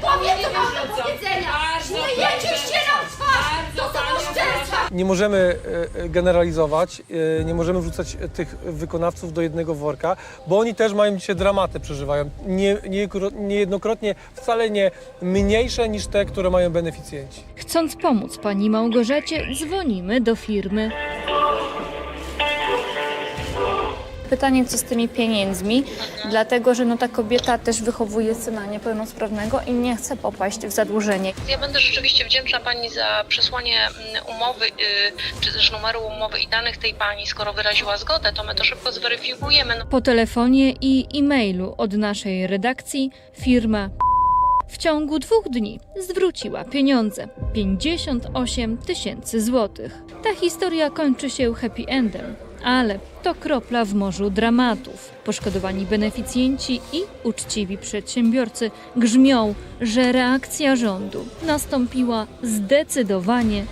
Powiem, co mam do powiedzenia! Się twarz! To! Nie możemy e, e, generalizować, e, nie możemy wrzucać tych wykonawców do jednego worka, bo oni też mają dzisiaj dramaty, przeżywają. Nie, niejednokrotnie wcale nie mniejsze niż te, które mają beneficjenci. Chcąc pomóc pani Małgorzacie, dzwonimy do firmy. Pytanie, co z tymi pieniędzmi, dlatego że no, ta kobieta też wychowuje syna niepełnosprawnego i nie chce popaść w zadłużenie. Ja będę rzeczywiście wdzięczna Pani za przesłanie mm, umowy, y, czy też numeru umowy i danych tej Pani. Skoro wyraziła zgodę, to my to szybko zweryfikujemy. Po telefonie i e-mailu od naszej redakcji firma w ciągu dwóch dni zwróciła pieniądze 58 tysięcy złotych. Ta historia kończy się happy endem, ale to kropla w morzu dramatów. Poszkodowani beneficjenci i uczciwi przedsiębiorcy grzmią, że reakcja rządu nastąpiła zdecydowanie